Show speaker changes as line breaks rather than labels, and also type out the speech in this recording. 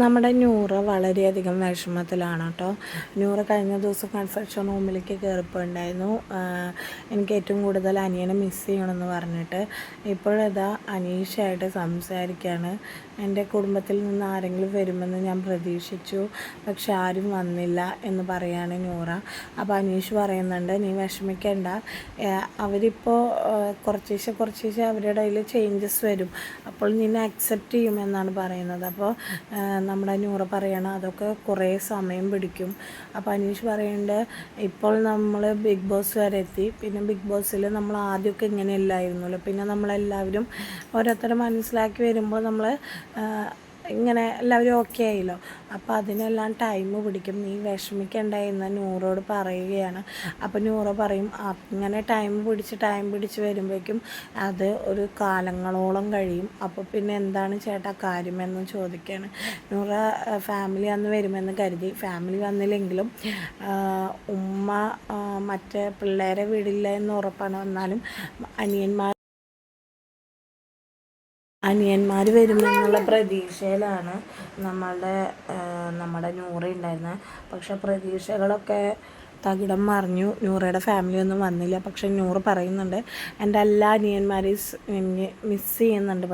നമ്മുടെ നൂറ് വളരെയധികം വിഷമത്തിലാണ് കേട്ടോ. നൂറ് കഴിഞ്ഞ ദിവസം കൺഫെക്ഷൻ റൂമിലേക്ക് കയറിപ്പോയിണ്ടായിരുന്നു എനിക്ക് ഏറ്റവും കൂടുതൽ അനിയനെ മിസ് ചെയ്യണമെന്ന് പറഞ്ഞിട്ട്. ഇപ്പോഴതാ അനീഷായിട്ട് സംസാരിക്കുകയാണ് എന്റെ കുടുംബത്തിൽ നിന്ന് ആരെങ്കിലും വരുമെന്ന് ഞാൻ പ്രതീക്ഷിച്ചു. പക്ഷെ ആരും വന്നില്ല എന്ന് പറയാണ് ന്യൂറ അപ്പോൾ അനീഷ് പറയുന്നുണ്ട് നീ വിഷമിക്കേണ്ട. അവരിപ്പോൾ കുറച്ചേശ്ശെ കുറച്ചേശ്ശെ അവരുടെ ഇടയിൽ ചേഞ്ചസ് വരും. അപ്പോൾ നിന്നെ അക്സെപ്റ്റ് ചെയ്യുമെന്നാണ് പറയുന്നത്. അപ്പോൾ നമ്മുടെ നൂറ പറയണം അതൊക്കെ കുറേ സമയം പിടിക്കും. അപ്പോൾ അനീഷ് പറയേണ്ട ഇപ്പോൾ നമ്മൾ ബിഗ് ബോസ് വരെ എത്തി. പിന്നെ ബിഗ് ബോസിൽ നമ്മൾ ആദ്യമൊക്കെ ഇങ്ങനെ ഇല്ലായിരുന്നല്ലോ. പിന്നെ നമ്മളെല്ലാവരും ഓരോരുത്തരെ മനസ്സിലാക്കി വരുമ്പോൾ നമ്മൾ ഇങ്ങനെ എല്ലാവരും ഓക്കെ ആയില്ലോ. അപ്പോൾ അതിനെല്ലാം ടൈം പിടിക്കും. നീ വിഷമിക്കണ്ട എന്ന് നൂറോട് പറയുകയാണ്. അപ്പോൾ നൂറ പറയും അങ്ങനെ ടൈം പിടിച്ച് ടൈം പിടിച്ച് വരുമ്പോഴേക്കും അത് ഒരു കാലങ്ങളോളം കഴിയും. അപ്പോൾ പിന്നെ എന്താണ് ചേട്ടാ കാര്യമെന്ന് ചോദിക്കുകയാണ് നൂറ ഫാമിലി അന്ന് വരുമെന്ന് കരുതി. ഫാമിലി വന്നില്ലെങ്കിലും ഉമ്മ മറ്റേ പിള്ളേരെ വിടില്ല എന്ന് ഉറപ്പാണ്. വന്നാലും അനിയന്മാർ അനിയന്മാർ വരുമെന്നുള്ള പ്രതീക്ഷയിലാണ് നമ്മളുടെ നമ്മുടെ നൂറ ഉണ്ടായിരുന്നത്. പക്ഷെ പ്രതീക്ഷകളൊക്കെ തകിടം മറിഞ്ഞു. നൂറയുടെ ഫാമിലി ഒന്നും വന്നില്ല. പക്ഷെ നൂറ് പറയുന്നുണ്ട്. എന്റെ എല്ലാ അനിയന്മാരെയും മിസ് ചെയ്യുന്നുണ്ട്.